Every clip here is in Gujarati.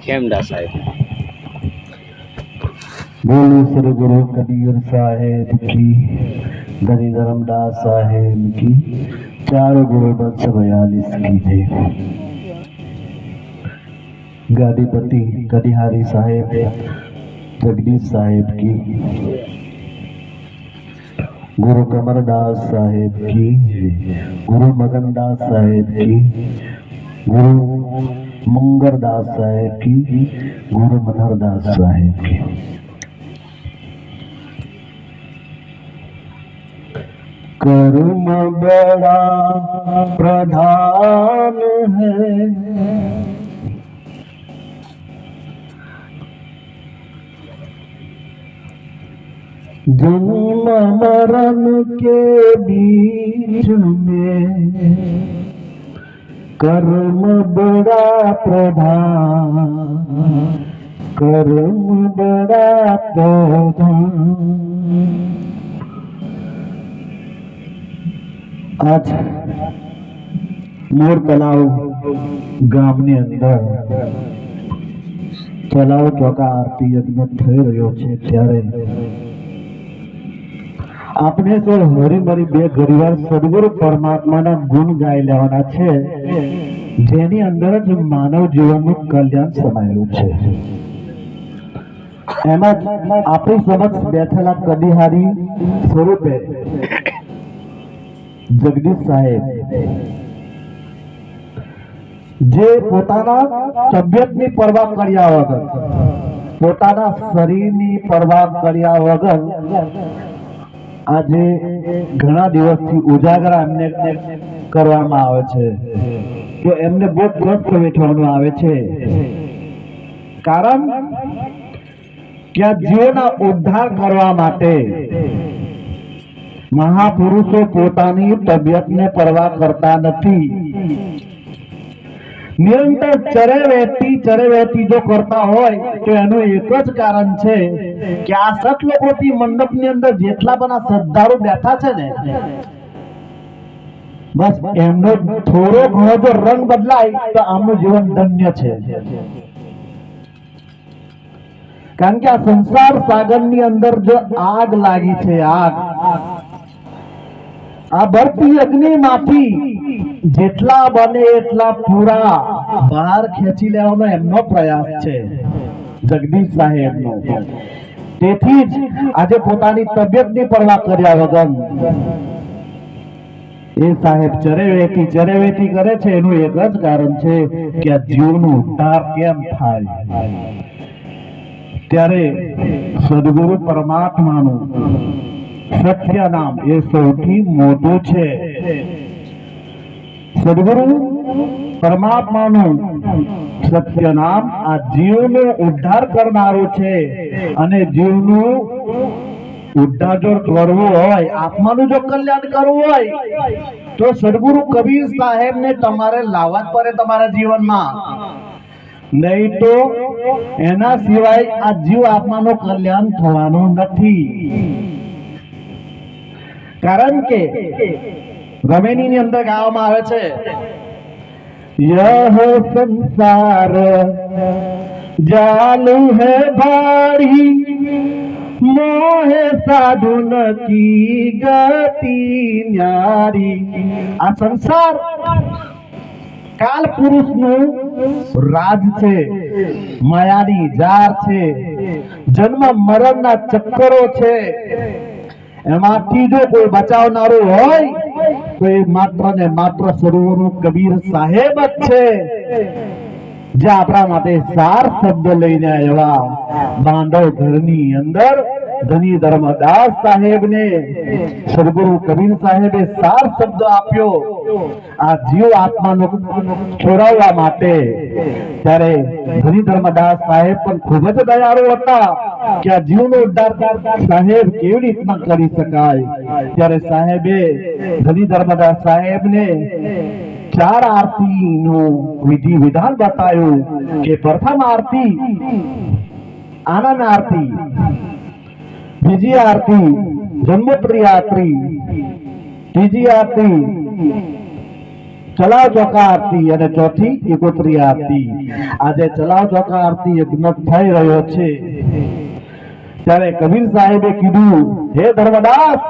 કેમડા સાહેબ બોલો શ્રી ગુરુ કબીર સાહેબ કી ધરી ધરમદાસ સાહેબ કી ચાર ગુરુ બસો બયાલીસ કી જય ગાદીપતિ કડિહારી સાહેબ જગદીશ સાહેબ કી ગુરુ કમરદાસ સાહેબ કી જય. ગુરુ મગનદાસ સાહેબ मुंगर दास साहेब की गुरु मनोहर दास साहेब की। कर्म बड़ा प्रधान है। जन्म मरण के बीच में कर्म बड़ा प्रधान कर्म बड़ा प्रधान આજ મોર તલાવ ગામની અંદર તલાવ ચોકા આરતી યજ્ઞ થઈ રહ્યો છે ત્યારે આપણે તો હરીમરી બે ઘડીવાર સદગુરુ પરમાત્માના ગુણ ગાઈ લેવાના છે, જેની અંદર જ માનવ જીવનનું કલ્યાણ સમાયેલું છે. એમાં આપણી સમક્ષ બેઠેલા કદીહારી સ્વરૂપે જગદીશ સાહેબ જે પોતાના તબિયતની પરવા કર્યા વગર, પોતાના શરીરની પરવા કર્યા વગર આજે ઘણા દિવસથી ઉજાગરા એમને કરવામાં આવે છે તો એમને બહુ ગ્રસ્ત વેઠવાનું આવે છે. કારણ કે આ જીવોના ઉદ્ધાર કરવા માટે મહાપુરુષો પોતાની તબિયતને પરવા કરતા નથી. નિરંતર ચરે વહેતી ચરે વહેતી જો કરતા હોય, તો એનું એક જ કારણ છે કે આ સત લોકોથી મંડપની અંદર જેટલા બધા શ્રદ્ધાળુ બેઠા છે ને, બસ એમનો થોડો ઘણો જો રંગ બદલાય, તો આમનું જીવન ધન્ય છે. કારણ કે આ સંસાર સાગરની અંદર જો આગ લાગી છે, આગ. આ ભરતી અગ્નિમાંથી જેટલા બને એટલા પૂરા. બહાર ખેંચી લેવાનો એમનો પ્રયાસ છે. જગદીશ સાહેબનો. તેથી જ આજે પોતાની તબિયતની પરવા કર્યા વગર એ સાહેબ ચરેવેતી ચરેવેતી કરે છે. એનું એક જ કારણ છે કે આ જીવનો ઉદ્ધાર કેમ થાય? ત્યારે સદગુરુ પરમાત્માનું સત્ય નામ એ સૌથી મોટું છે. સદગુરુ પરમાત્માનું સત્ય નામ આ જીવનો ઉદ્ધાર કરનારું છે અને જીવનું ઉદ્ધાર જો કરવું હોય આત્માનું જો કલ્યાણ કરવું હોય તો સદગુરુ કબીર સાહેબ ને તમારે લાવવા જ પડે તમારા જીવનમાં નહીં તો એના સિવાય આ જીવ આત્માનું કલ્યાણ થવાનું નથી કારણ કે રમેની ની અંદર ગાવામાં આવે છે यह संसार जालू है भारी मोहे साधुन की गति न्यारी આ સંસાર કાલ પુરુષનું રાજ છે માયાની જાર છે જન્મ મરણના ચક્કરો છે એમાંથી જો કોઈ બચાવનારું હોય તો એ માત્ર ને માત્ર સરોવર કબીર સાહેબ જ છે. જે આપણા માટે સાર શબ્દ લઈને આવ્યા. બાંધવ ઘરની અંદર ધની ધર્મદાસ સાહેબને સદગુરુ કબીર સાહેબે સાર શબ્દ આપ્યો. આ જીવ આત્માનો છોડાવવા માટે ત્યારે ધની ધર્મદાસ સાહેબ પણ ખૂબ જ દયાળુ હતા કે આ જીવનો ઉદ્ધાર સાહેબ કેવી રીતના કરી શકાય. ત્યારે સાહેબે ધની ધર્મદાસ સાહેબને ચાર આરતી નું વિધિ વિધાન બતાવ્યું કે પ્રથમ આરતી આનંદ આરતી બીજી આરતી જન્મોત્રી આરતી ત્રીજી આરતી, ચલાવ ચોકા આરતી અને ચોથી એકોત્રી આરતી. આજે ચલાવ ચોકા આરતી યજ્ઞ થઈ રહ્યો છે. ત્યારે કબીર સાહેબે કીધું, હે ધર્મદાસ,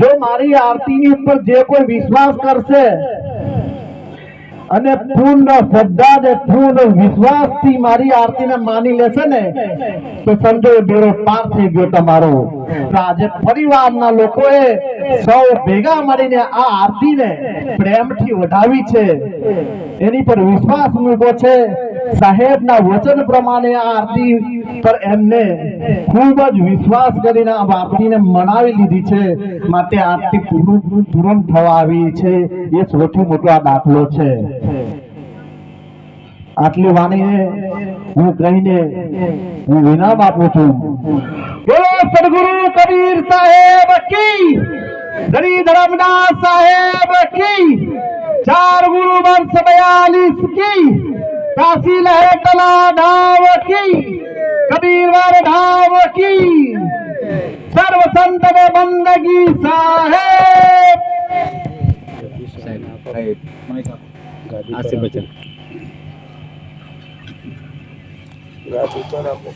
જો મારી આરતીની ઉપર જે કોઈ વિશ્વાસ કરશે અને પૂર્ણ શ્રદ્ધા ને પૂર્ણ વિશ્વાસથી મારી આરતીને માની લેશે ને, તો સમજો બેડો પાર થઈ ગયો તમારો. આજે પરિવારના લોકોએ સૌ ભેગા મળીને આ આરતીને પ્રેમથી વધાવી છે. એની પર વિશ્વાસ મૂકો છે. સાહેબના વચન પ્રમાણે આરતી પર એમને ખૂબ જ વિશ્વાસ કરીને આ આરતીને મનાવી લીધી છે. માટે આરતી પૂરું પૂરણ થવા આવી છે. એ સૌથી મોટો આ દાખલો છે. આટલી વાણીને હું કહીને હું વિનામ આપું છું. બોલો સદગુરુ કબીર સાહેબ કી. શ્રી ધરમદાસ સાહેબ કી. ચાર ગુરુ વર્ષ બયાલીસ की કાશી લહે કલા ધામ કી કબીરવાર ધામ કી સર્વ સંત બંદગી સાહેબ. આશીર્વચન. ગાડી પર આપો.